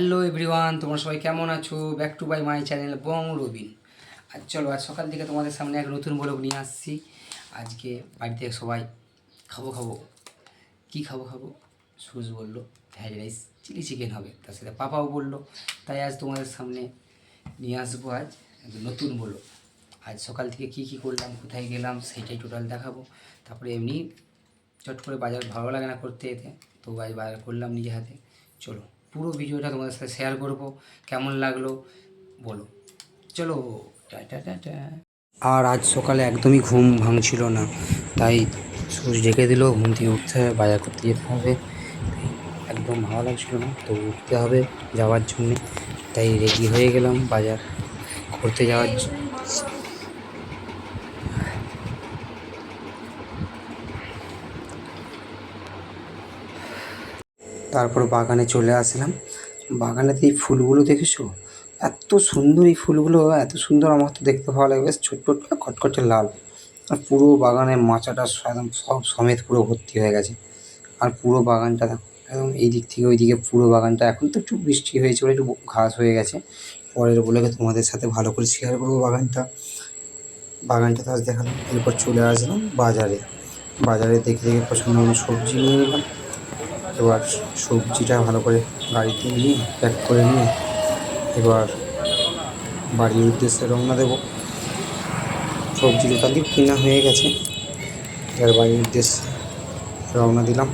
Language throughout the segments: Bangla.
হ্যালো এভরিওয়ান তোমরা সবাই কেমন আছো? Back to by my channel Bong Robin আর চলো, আজ সকাল থেকে তোমাদের সামনে এক নতুন ব্লগ নিয়ে আসছি। আজকে বাড়িতে সবাই খাব খাব। কি খাব খাব? সুজ বলল ভ্যাজ রাইস চিলি চিকেন হবে। তার সাথে পাপাও বলল। তাই আজ তোমাদের সামনে নিয়ে আসব আজ নতুন বলো আজ সকাল থেকে কি কি করলাম, কোথায় গেলাম, সেইটাই টোটাল দেখাবো। তারপরে এমনি চট করে বাজার ভালো লাগে না করতে যেতে তো আজ বাজার করলাম নিজে হাতে। চলো। পুরো ভিডিওটা তোমাদের সাথে শেয়ার করব। কেমন লাগল বলো। চলো আর আজ সকালে একদমই ঘুম ভাঙছিল না, তাই সূর্য ডেকে দিল, ঘুম থেকে উঠতে হবে, বাজার করতে যেতে হবে। একদম ভালো লাগছিল না তো উঠতে হবে যাওয়ার জন্যে, তাই রেডি হয়ে গেলাম বাজার করতে যাওয়ার তারপর বাগানে চলে আসলাম। বাগানেতে এই ফুলগুলো দেখেছ? এত সুন্দর এই ফুলগুলো, এত সুন্দর আমার তো দেখতে ভালো লাগে। বেশ ছোট ছোট খটখটে লাল। আর পুরো বাগানে মাচাটা একদম সব সমেত পুরো ভর্তি হয়ে গেছে। আর পুরো বাগানটা একদম এই দিক থেকে ওই দিকে পুরো বাগানটা। এখন তো একটু বৃষ্টি হয়েছে বলে একটু ঘাস হয়ে গেছে। পরের বলে তোমাদের সাথে ভালো করে শেয়ার করব বাগানটা। বাগানটা তো আজ দেখালাম। এরপর চলে আসলাম বাজারে। বাজারে দেখে দেখে পছন্দ সবজি নিয়ে নিলাম। এবার সবজিটা ভালো করে গাড়িতে নিয়ে, প্যাক করে নিয়ে এবার বাড়ির উদ্দেশ্যে রওনা দেবো। সবজি দোকান দিয়ে কেনা হয়ে গেছে। এবার বাড়ির উদ্দেশ্যে রওনা দিলাম।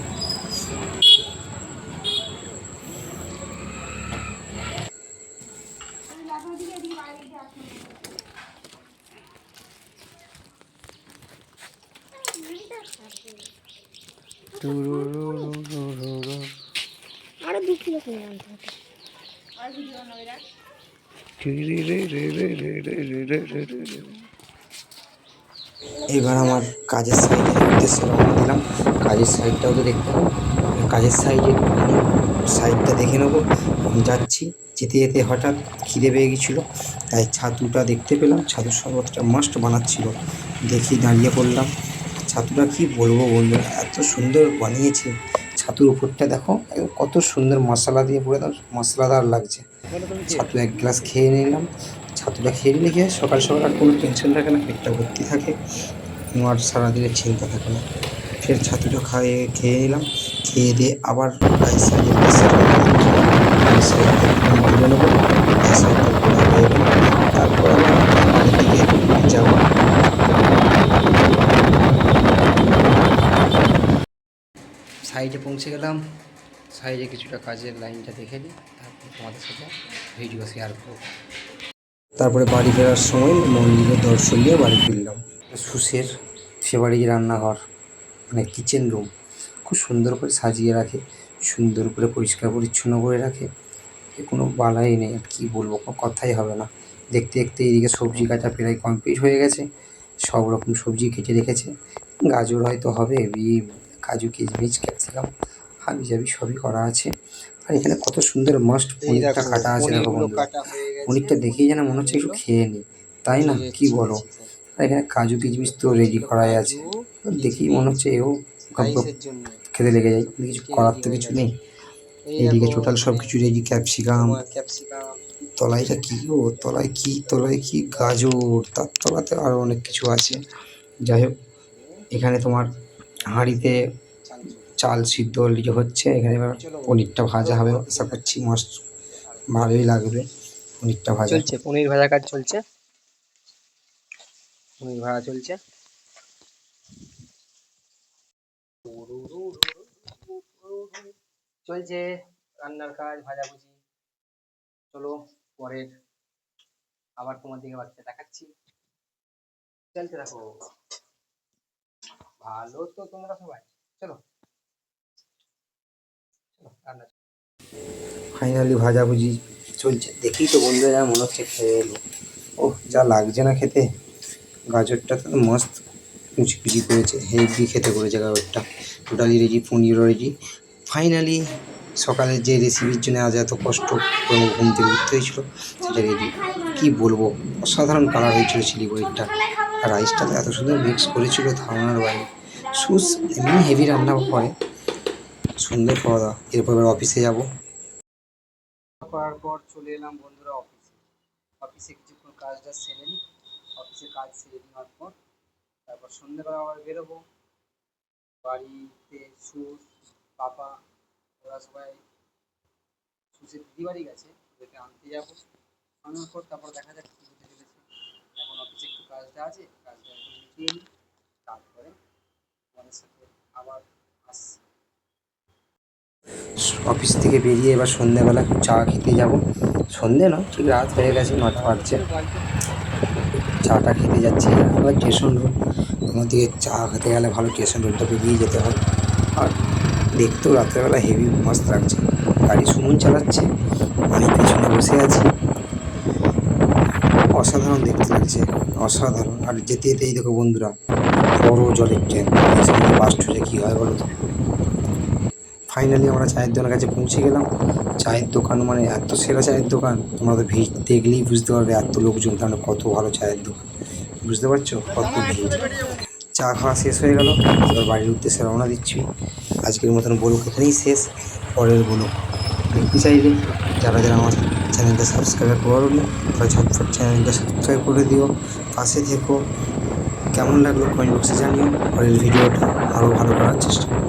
আরও এবার আমার কাজের সাইডের উদ্দেশ্যে দিলাম। কাজের সাইডটাও তো দেখতে কাজের সাইডে সাইডটা দেখে নেব। আমি যাচ্ছি, যেতে যেতে হঠাৎ খিদে পেয়ে গেছিল, তাই ছাতুটা দেখতে পেলাম। ছাতুর শরবতটা মাস্ট বানাচ্ছিল। দেখি দাঁড়িয়ে পড়লাম। ছাতুটা কি বলব বন্ধুরা, এত সুন্দর বানিয়েছে। ছাতুর উপরটা দেখো কত সুন্দর মশলা দিয়ে পুরো মশলাদার লাগছে। ছাতু এক গ্লাস খেয়ে নিলাম। ছাতুটা খেয়ে নিলে কি সকাল সকাল আর কোনো টেনশন থাকে না, পেটটা ভর্তি থাকে আর সারাদিনের চিন্তা থাকে না। ফের ছাতুটা খাইয়ে খেয়ে নিলাম। খেয়ে দিয়ে আবার গায়ের সাইডে তারপর দিকে যাব। সাইডে পৌঁছে গেলাম। সাইডে কিছুটা কাজের লাইনটা দেখে নিই, তারপর তোমাদের সাথে ভিডিও শেয়ার করব। তারপরে বাড়ি ফেরার সময় মন্দিরের দর্শন দিয়ে বাড়ি ফিরলাম। সুসের সে বাড়ি রান্নাঘর মানে কিচেন রুম খুব সুন্দর করে সাজিয়ে রাখে, সুন্দর করে পরিষ্কার পরিচ্ছন্ন করে রাখে। কোনো বালাই নেই, আর কী বলব কথাই হবে না। দেখতে দেখতে এইদিকে সবজি কাটা প্রায় কমপ্লিট হয়ে গেছে, সব রকম সবজি কেটে রেখেছে। গাজর হয়তো হবে, বিম কাজু কিশমিশ ক্যাপসিকাম হাবি জাবি সবই করা আছে। আর এখানে কত সুন্দর মাস্ট পনিরটা কাটা আছে দেখো বন্ধুরা। পনিরটা দেখেই যেন মনে হচ্ছে একটু খেয়ে নিই তাই না? কি বলো? আর এখানে কাজু কিশমিশ তো রেডি করাই আছে। দেখেই মনে হচ্ছে এও খেতে লেগে যায়। কিছু করার তো কিছু নেই। এইদিকে টোটাল সব কিছু রেডি ক্যাপসিকাম তলাইটা কি ও তলায় কি তলায় কি? গাজর। তার তলাতে আরও অনেক কিছু আছে। যাই হোক এখানে তোমার হাঁড়িতে চাল সিদ্ধ অলরেডি হচ্ছে, এখানে এবার পনিরটা ভাজা হবে, আশা করছি মাস্ট ভালোই লাগবে, পনিরটা ভাজা। চলছে, পনির ভাজা কাজ চলছে? পনির ভাজা চলছে? চলছে, রান্নার কাজ, ভাজাভুজি। চলো, পরের আবার তোমার দিকে বাচ্চা দেখাচ্ছি। চলতে রাখো ভালো তো তোমরা সবাই। চলো। ফাইনালি ভাজাভুজি চলছে। দেখেই তো বন্ধুরা যেন মনে হচ্ছে খেয়ে এলো। ও যা লাগছে না খেতে। গাজরটা তো মস্ত কুচি কুচি করেছে, হেভি খেতে করেছে গাজরটা। টোটালি রেডি পনিরও রেডি ফাইনালি সকালে যে রেসিপির জন্য আজ এত কষ্ট করে ঘুম থেকে উঠতে হয়েছিল, সেটা রেডি কী বলব, অসাধারণ কালার হয়েছিল আর রাইসটা তো এত সুন্দর মিক্স করেছিল, ধারণার বাইরে। সুস এমনি হেভি রান্না করে সুন্দর খাওয়া দাওয়া, এরপর এবার অফিসে যাব। করার পর চলে এলাম বন্ধুরা অফিসে অফিসে কিছুক্ষণ কাজটা সেরে নিই। অফিসে কাজ সেরে নেওয়ার পর তারপর সন্ধ্যেবেলা আবার বেরোবো। বাড়িতে সুস পাপা ওরা সবাই সুসের দিদি বাড়ি গেছে, ওদেরকে আনতে যাব। আনার পর তারপর দেখা যাক কী হতে চলেছে। এখন অফিসে একটু কাজটা আছে, কাজটা মিটিয়ে নিই। তারপরে তোমাদের সাথে আবার আসছি অফিস থেকে বেরিয়ে এবার সন্ধ্যেবেলা চা খেতে যাব। সন্ধে না ঠিক রাত হয়ে গেছে, নটা বাজছে। চাটা খেতে যাচ্ছি। আবার স্টেশন রোড তোমার দিকে চা খেতে গেলে ভালো স্টেশন রোডটা বেরিয়ে যেতে হয়। আর দেখতেও রাত্রেবেলা হেভি মস্ত লাগছে। গাড়ি সুমন চালাচ্ছে আমি পেছনে বসে আছি। অসাধারণ দেখতে লাগছে, অসাধারণ। আর যেতে যেতেই দেখো বন্ধুরা, বড় জলের ট্রেন। সময় বাস কী হয় বলো তো? ফাইনালি আমরা চায়ের দোকানের কাছে পৌঁছে গেলাম। চায়ের দোকান মানে এত সেরা চায়ের দোকান, তোমরা তো ভিড় দেখলেই বুঝতে পারবে এত লোকজন তাহলে কত ভালো চায়ের দোকান। বুঝতে পারছ? কত ভিড় চা খাওয়া শেষ হয়ে গেল। এবার বাড়ির উদ্দেশ্যে রওনা দিচ্ছি। আজকের মতন বলুক এখানেই শেষ। পরের বলুক। দেখতে চাইলে যারা যারা আমার চ্যানেলটা সাবস্ক্রাইব করোনি তারা ঝটফট চ্যানেলটা সাবস্ক্রাইব করে দিও পাশে থেকো কেমন লাগল কমেন্ট বক্সে জানিও পরের ভিডিওটা আরও ভালো করার চেষ্টা করব।